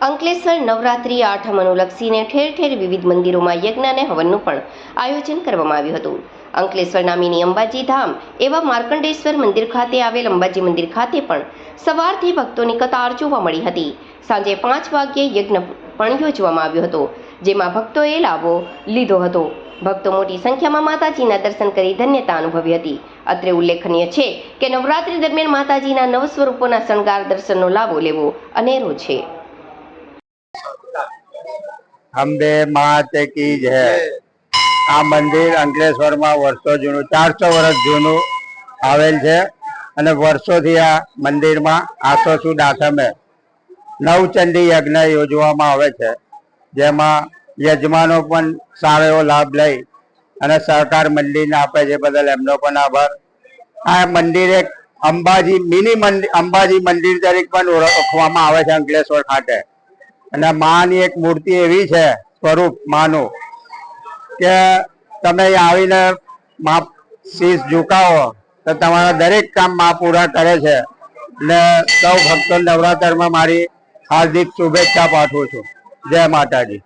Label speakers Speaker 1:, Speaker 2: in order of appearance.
Speaker 1: અંકલેશ્વર નવરાત્રિ આઠમ અનુલક્ષીને ઠેર ઠેર વિવિધ મંદિરોમાં યજ્ઞ અને હવનનું પણ આયોજન કરવામાં આવ્યું હતું. અંકલેશ્વર નામીની અંબાજી ધામ એવા માર્કંડેશ્વર મંદિર ખાતે આવેલ અંબાજી મંદિર ખાતે પણ સવારથી ભક્તોની કતાર જોવા મળી હતી. સાંજે પાંચ વાગ્યે યજ્ઞ પણ યોજવામાં આવ્યો હતો, જેમાં ભક્તોએ લાભો લીધો હતો. ભક્તો મોટી સંખ્યામાં માતાજીના દર્શન કરી ધન્યતા અનુભવી હતી. અત્રે ઉલ્લેખનીય છે કે નવરાત્રી દરમિયાન માતાજીના નવ સ્વરૂપોના શણગાર દર્શનનો લાભો લેવો અનેરો છે.
Speaker 2: અંબે માત કી જય. આ મંદિર અંકલેશ્વરમાં વર્ષો જૂનું, ચારસો વર્ષ જૂનું આવેલ છે અને વર્ષોથી આ મંદિરમાં આસો સુદ આઠમે નવચંડી યજ્ઞ યોજવામાં આવે છે. જેમાં યજમાનો પણ સારો એવો લાભ લઈ અને સહકાર મંદિરને આપે છે બદલ એમનો પણ આભાર. આ મંદિર એક અંબાજી, મિની મંદિર, અંબાજી મંદિર તરીકે પણ ઓળખવામાં આવે છે અંકલેશ્વર ખાતે. અને માની એક મૂર્તિ એવી છે, સ્વરૂપ માનું, કે તમે આવીને મા શીશ ઝુકાવો, તો તમારા દરેક કામમાં પૂરા કરે છે. ને સૌ ભક્તો નવરાત્રમાં મારી હાર્દિક શુભેચ્છા પાઠવું છું. જય માતાજી.